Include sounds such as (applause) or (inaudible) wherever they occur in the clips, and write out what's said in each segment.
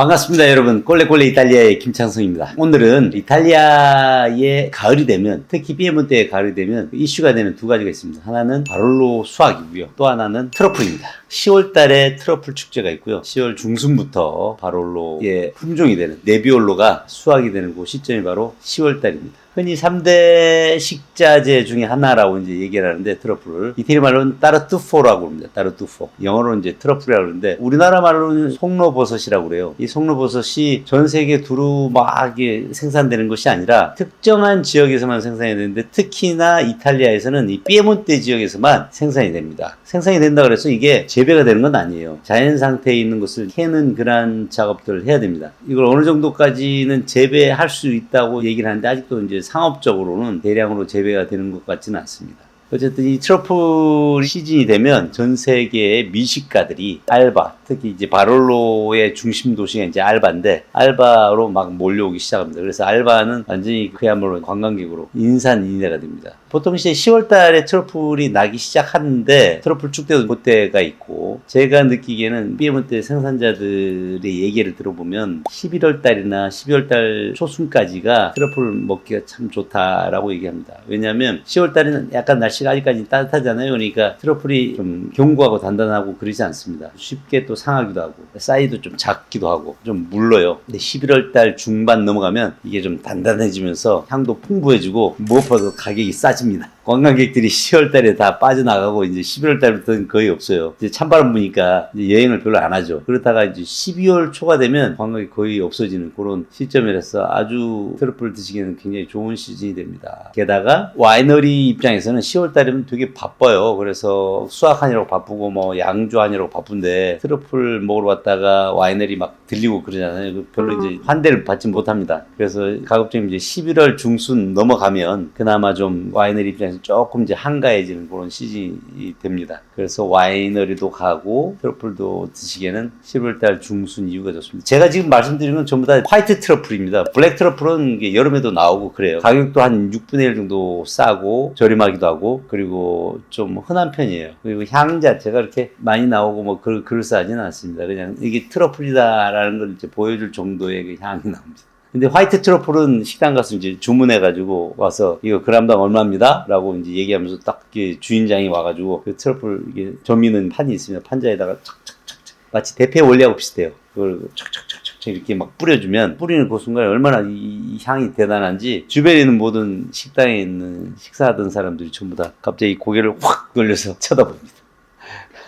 반갑습니다, 여러분. 꼴레꼴레 이탈리아의 김창성입니다. 오늘은 이탈리아의 가을이 되면, 특히 피에몬테의 가을이 되면 이슈가 되는 두 가지가 있습니다. 하나는 바롤로 수확이고요. 또 하나는 트러플입니다. 10월 달에 트러플 축제가 있고요. 10월 중순부터 바롤로의 품종이 되는 네비올로가 수확이 되는 그 시점이 바로 10월 달입니다. 흔히 3대 식자재 중에 하나라고 이제 얘기를 하는데 트러플을 이태리 말로는 따르투포라고 합니다. 따르투포. 영어로는 이제 트러플이라고 그러는데 우리나라 말로는 송로버섯이라고 그래요. 이 송로버섯이 전 세계 두루 막 생산되는 것이 아니라 특정한 지역에서만 생산이 되는데 특히나 이탈리아에서는 이 피에몬테 지역에서만 생산이 됩니다. 생산이 된다 그래서 이게 재배가 되는 건 아니에요. 자연 상태에 있는 것을 캐는 그러한 작업들을 해야 됩니다. 이걸 어느 정도까지는 재배할 수 있다고 얘기를 하는데 아직도 이제 상업적으로는 대량으로 재배가 되는 것 같지는 않습니다. 어쨌든 이 트러플 시즌이 되면 전 세계의 미식가들이 알바, 특히 이제 바롤로의 중심 도시가 이제 알바인데 알바로 막 몰려오기 시작합니다. 그래서 알바는 완전히 그야말로 관광객으로 인산인해가 됩니다. 보통 이제 10월 달에 트러플이 나기 시작하는데 트러플 축제도 그때가 있고 제가 느끼기에는 BMT 생산자들의 얘기를 들어보면 11월 달이나 12월 달 초순까지가 트러플 먹기가 참 좋다라고 얘기합니다. 왜냐하면 10월 달에는 약간 날씨 가 아직까지 따뜻하잖아요. 그러니까 트러플이 좀 견고하고 단단하고 그러지 않습니다. 쉽게 또 상하기도 하고 사이도 좀 작기도 하고 좀 물러요. 근데 11월 달 중반 넘어가면 이게 좀 단단해지면서 향도 풍부해지고 무엇보다도 가격이 싸집니다. 관광객들이 10월 달에 다 빠져나가고 이제 11월 달부터는 거의 없어요. 이제 찬바람 부니까 이제 여행을 별로 안 하죠. 그러다가 이제 12월 초가 되면 관광이 거의 없어지는 그런 시점이라서 아주 트러플 드시기에는 굉장히 좋은 시즌이 됩니다. 게다가 와이너리 입장에서는 10월 달이면 되게 바빠요. 그래서 수확하느라고 바쁘고 뭐 양조하느라고 바쁜데 트러플 먹으러 왔다가 와이너리 막 들리고 그러잖아요. 그 별로 이제 환대를 받지 못합니다. 그래서 가급적 이제 11월 중순 넘어가면 그나마 좀 와이너리 입장에서 조금 이제 한가해지는 그런 시즌이 됩니다. 그래서 와이너리도 가고 트러플도 드시기에는 11달 중순 이유가 좋습니다. 제가 지금 말씀드리는 건 전부 다 화이트 트러플입니다. 블랙 트러플은 여름에도 나오고 그래요. 가격도 한 6분의 1 정도 싸고 저렴하기도 하고 그리고 좀 흔한 편이에요. 그리고 향 자체가 그렇게 많이 나오고 뭐 그, 그럴싸하지는 않습니다. 그냥 이게 트러플이다라는 걸 이제 보여줄 정도의 그 향이 나옵니다. 근데 화이트 트러플은 식당 가서 이제 주문해가지고 와서 이거 그람당 얼마입니다? 라고 이제 얘기하면서 딱 주인장이 와가지고 그 트러플 이게 점미는 판이 있습니다. 판자에다가 착착착착 마치 대패 원리하고 비슷해요. 그걸 착착착착 이렇게 막 뿌려주면 뿌리는 그 순간에 얼마나 이, 이 향이 대단한지 주변에 있는 모든 식당에 있는 식사하던 사람들이 전부 다 갑자기 고개를 확 돌려서 (laughs) 쳐다봅니다.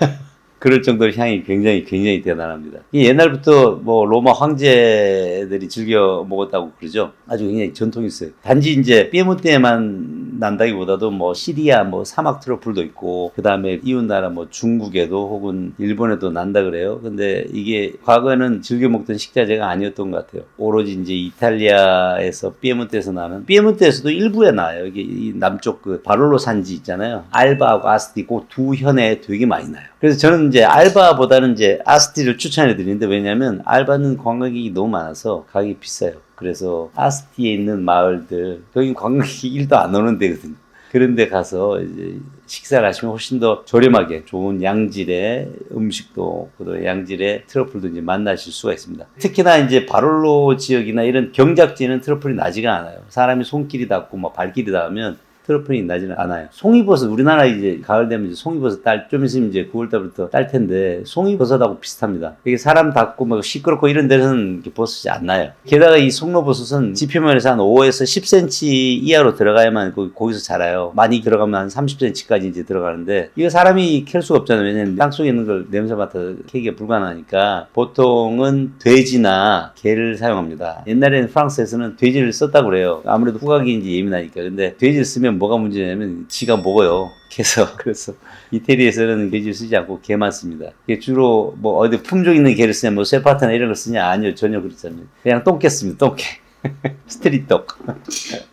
(laughs) 그럴 정도로 향이 굉장히 굉장히 대단합니다. 이 옛날부터 뭐 로마 황제들이 즐겨 먹었다고 그러죠. 아주 굉장히 전통이 있어요. 단지 이제 피에몬테에만 난다기보다도 뭐 시리아 뭐 사막 트러플도 있고 그 다음에 이웃 나라 뭐 중국에도 혹은 일본에도 난다 그래요. 근데 이게 과거에는 즐겨 먹던 식자재가 아니었던 것 같아요. 오로지 이제 이탈리아에서 피에몬테에서 나는 피에몬테에서도 일부에 나요. 이게 이 남쪽 그 바롤로 산지 있잖아요. 알바하고 아스티 그두 현에 되게 많이 나요. 그래서 저는 이제 알바보다는 이제 아스티를 추천해 드리는데 왜냐면 알바는 관광객이 너무 많아서 가격이 비싸요. 그래서 아스티에 있는 마을들 거기 관광객이 (laughs) 1도 안 오는 데거든요. 그런 데 가서 이제 식사를 하시면 훨씬 더 저렴하게 좋은 양질의 음식도 또 양질의 트러플도 이제 만나실 수가 있습니다. 특히나 이제 바롤로 지역이나 이런 경작지는 트러플이 나지가 않아요. 사람이 손길이 닿고 막 발길이 닿으면 트러플이 나지는 않아요. 송이버섯 우리나라 이제 가을 되면 이제 송이버섯 딸 좀 있으면 이제 9월 달부터 딸 텐데 송이버섯하고 비슷합니다. 이게 사람 닿고 막 시끄럽고 이런 이렇게 버섯이 안 나요. 게다가 이 송로버섯은 지표면에서 한 5에서 10cm 이하로 들어가야만 거- 거기서 자라요. 많이 들어가면 한 30cm까지 이제 들어가는데 이거 사람이 캘 수가 없잖아요. 왜냐면 땅 속에 있는 걸 냄새 맡아 캐기가 불가능하니까 보통은 돼지나 개를 사용합니다. 옛날에는 프랑스에서는 돼지를 썼다고 그래요. 아무래도 후각이 이제 예민하니까. 근데 돼지를 쓰면 뭐가 문제냐면 지가 먹어요. 개서 (laughs) 그래서 이태리에서는 돼지를 쓰지 않고 개만 씁니다. 주로 뭐 어디 품종 있는 개를 쓰냐, 뭐 쇠파트나 이런 걸 쓰냐 아니요 전혀 그렇지 않습니다. 그냥 똥개 씁니다. 똥개. (laughs) 스트릿독.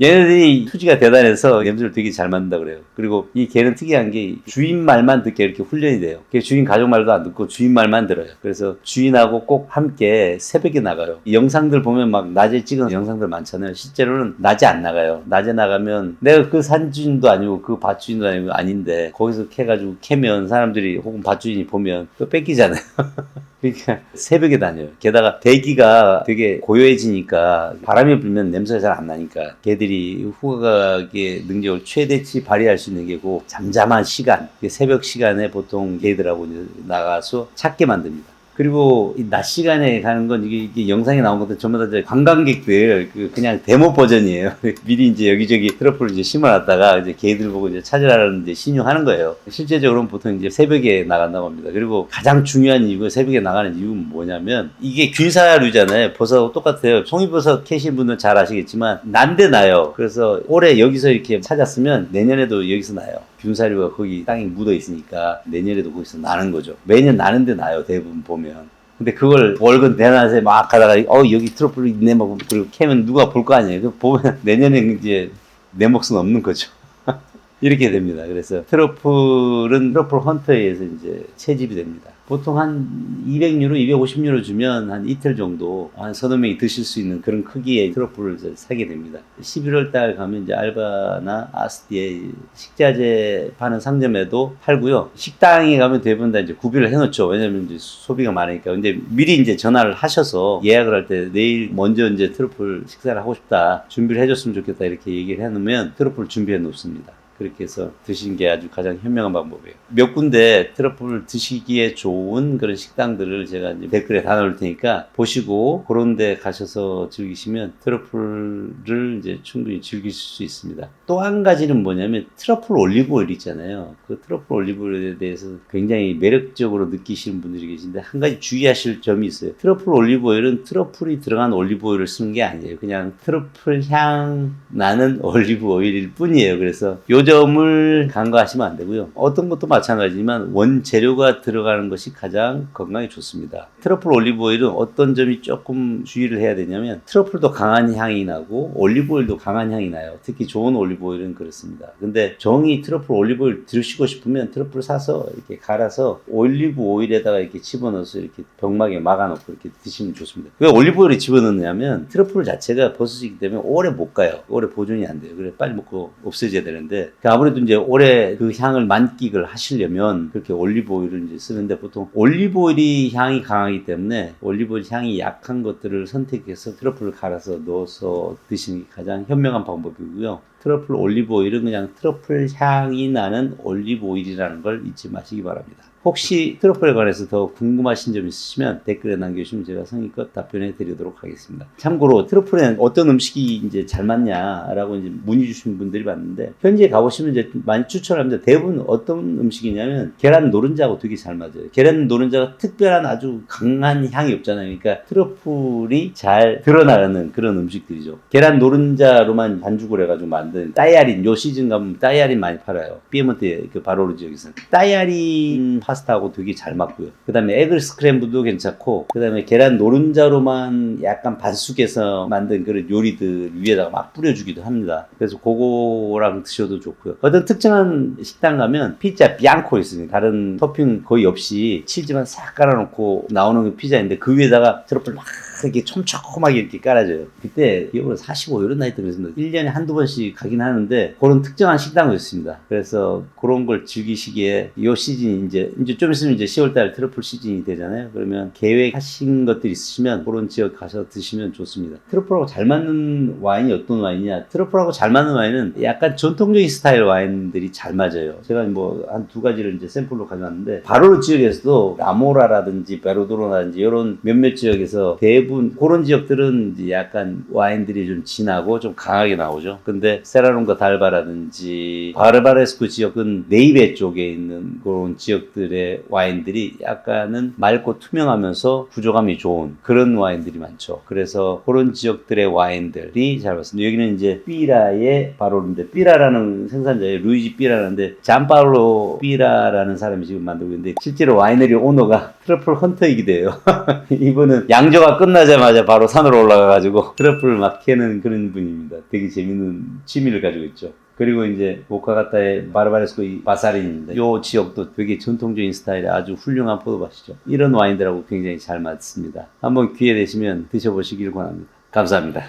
얘네들이 투지가 대단해서 냄새를 되게 잘 맡는다 그래요. 그리고 이 개는 특이한 게 주인 말만 듣게 이렇게 훈련이 돼요. 주인 가족 말도 안 듣고 주인 말만 들어요. 그래서 주인하고 꼭 함께 새벽에 나가요. 이 영상들 보면 막 낮에 찍은 영상들 많잖아요. 실제로는 낮에 안 나가요. 낮에 나가면 내가 그 산주인도 아니고 그 밭주인도 아니고 아닌데 거기서 캐가지고 캐면 사람들이 혹은 밭주인이 보면 또 뺏기잖아요. (laughs) 그러니까 새벽에 다녀요. 게다가 대기가 되게 고요해지니까 바람이 불면 냄새가 잘 안 나니까 개들이 후각의 능력을 최대치 발휘할 수 있는 게고 잠잠한 시간, 이게 새벽 시간에 보통 개들하고 나가서 찾게 만듭니다. 그리고 이 낮 시간에 가는 건 이게, 이게 영상에 나온 것도 전부 다 이제 관광객들 그 그냥 데모 버전이에요. (laughs) 미리 이제 여기저기 트러플을 이제 심어놨다가 이제 개들 보고 이제 찾으라는 이제 신용하는 거예요. 실제적으로는 보통 이제 새벽에 나간다고 합니다. 그리고 가장 중요한 이유가 새벽에 나가는 이유는 뭐냐면 이게 균사류잖아요. 버섯하고 똑같아요. 송이버섯 캐신 분들 잘 아시겠지만 난데 나요. 그래서 올해 여기서 이렇게 찾았으면 내년에도 여기서 나요. 균사류가 거기 땅에 묻어 있으니까 내년에도 거기서 나는 거죠. 매년 나는데 나요. 대부분 보면. 근데 그걸 월급 내놔서 막 가다가 어 여기 트러플 있네 막 그리고 캐면 누가 볼 거 아니에요. 그 보면 (laughs) 내년에 이제 내 몫은 없는 거죠. (laughs) 이렇게 됩니다. 그래서 트러플은 트러플 헌터에 의해서 이제 채집이 됩니다. 보통 한 200유로, 250유로 주면 한 이틀 정도 한 서너 명이 드실 수 있는 그런 크기의 트러플을 사게 됩니다. 11월 달 가면 이제 알바나 아스티에 식자재 파는 상점에도 팔고요. 식당에 가면 대부분 다 이제 구비를 해놓죠. 왜냐면 이제 소비가 많으니까. 근데 미리 이제 전화를 하셔서 예약을 할 때 내일 먼저 이제 트러플 식사를 하고 싶다. 준비를 해줬으면 좋겠다. 이렇게 얘기를 해놓으면 트러플 준비해 놓습니다. 그렇게 해서 드시는 게 아주 가장 현명한 방법이에요. 몇 군데 트러플 드시기에 좋은 그런 식당들을 제가 댓글에 다 넣을 테니까 보시고 그런 데 가셔서 즐기시면 트러플을 이제 충분히 즐기실 수 있습니다. 또 한 가지는 뭐냐면 트러플 올리브 오일 있잖아요. 그 트러플 올리브 오일에 대해서 굉장히 매력적으로 느끼시는 분들이 계신데 한 가지 주의하실 점이 있어요. 트러플 올리브 오일은 트러플이 들어간 올리브 오일을 쓰는 게 아니에요. 그냥 트러플 향 나는 (laughs) 올리브 오일일 뿐이에요. 그래서 요 점을 간과하시면 안 되고요. 어떤 것도 마찬가지지만 원재료가 들어가는 것이 가장 건강에 좋습니다. 트러플 올리브 오일은 어떤 점이 조금 주의를 해야 되냐면 트러플도 강한 향이 나고 올리브 오일도 강한 향이 나요. 특히 좋은 올리브 오일은 그렇습니다. 근데 정이 트러플 올리브 오일 드시고 싶으면 트러플 사서 이렇게 갈아서 올리브 오일에다가 이렇게 집어넣어서 이렇게 병막에 막아놓고 이렇게 드시면 좋습니다. 왜 올리브 오일에 집어넣느냐면 트러플 자체가 버섯이기 때문에 오래 못 가요. 오래 보존이 안 돼요. 그래 빨리 먹고 없애져야 되는데 그 아무래도 이제 오래 그 향을 만끽을 하시려면 그렇게 올리브 오일을 이제 쓰는데 보통 올리브 오일이 향이 강하기 때문에 올리브 오일 향이 약한 것들을 선택해서 트러플을 갈아서 넣어서 드시는 게 가장 현명한 방법이고요. 트러플 올리브 오일은 그냥 트러플 향이 나는 올리브 오일이라는 걸 잊지 마시기 바랍니다. 혹시 트러플에 관해서 더 궁금하신 점 있으시면 댓글에 남겨주시면 제가 성의껏 답변해 드리도록 하겠습니다. 참고로 트러플에는 어떤 음식이 이제 잘 맞냐라고 이제 문의 주신 분들이 많은데 현지에 가보시면 이제 많이 추천합니다. 대부분 어떤 음식이냐면 계란 노른자하고 되게 잘 맞아요. 계란 노른자가 특별한 아주 강한 향이 없잖아요. 그러니까 트러플이 잘 드러나는 그런 음식들이죠. 계란 노른자로만 반죽을 해가지고 만든 따야린 요 시즌 가면 따야린 많이 팔아요. 피에몬트 그 바로르 지역에서는 따야린 파스타하고 되게 잘 맞고요. 그 다음에 에그 스크램블도 괜찮고 그 다음에 계란 노른자로만 약간 반숙해서 만든 그런 요리들 위에다가 막 뿌려주기도 합니다. 그래서 그거랑 드셔도 좋고요. 어떤 특정한 식당 가면 피자 비앙코 있습니다. 다른 토핑 거의 없이 치즈만 싹 깔아놓고 나오는 그 피자인데 그 위에다가 트러플 막 이렇게 촘촘하게 이렇게 깔아줘요. 그때 기억으로 45 이런 나이 때 그랬습니다. 1년에 한두 번씩 가긴 하는데 그런 특정한 식당도 있습니다. 그래서 그런 걸 즐기시기에 이 시즌이 이제 이제 좀 있으면 이제 10월달 트러플 시즌이 되잖아요. 그러면 계획하신 것들 있으시면 그런 지역 가서 드시면 좋습니다. 트러플하고 잘 맞는 와인이 어떤 와인이냐? 트러플하고 잘 맞는 와인은 약간 전통적인 스타일 와인들이 잘 맞아요. 제가 뭐 한 두 가지를 이제 샘플로 가져왔는데 바로 지역에서도 라모라라든지 베로도로라든지 이런 몇몇 지역에서 대부 분 그런 지역들은 이제 약간 와인들이 좀 진하고 좀 강하게 나오죠. 근데 세라론과 달바라든지 바르바레스코 지역은 네이베 쪽에 있는 그런 지역들의 와인들이 약간은 맑고 투명하면서 구조감이 좋은 그런 와인들이 많죠. 그래서 그런 지역들의 와인들이 잘 맞습니다. 여기는 이제 삐라의 바로인데 삐라라는 생산자의 루이지 삐라라는데 잔파울로 삐라라는 사람이 지금 만들고 있는데 실제로 와이너리 오너가 트러플 헌터이기도 해요. (laughs) 이분은 양조가 끝나자마자 바로 산으로 올라가가지고 (laughs) 트러플을 막 캐는 그런 분입니다. 되게 재밌는 취미를 가지고 있죠. 그리고 이제 모카가타의 바르바레스코 이 바사린입니다. 이 지역도 되게 전통적인 스타일의 아주 훌륭한 포도밭이죠. 이런 와인들하고 굉장히 잘 맞습니다. 한번 기회 되시면 드셔보시길 권합니다. 감사합니다.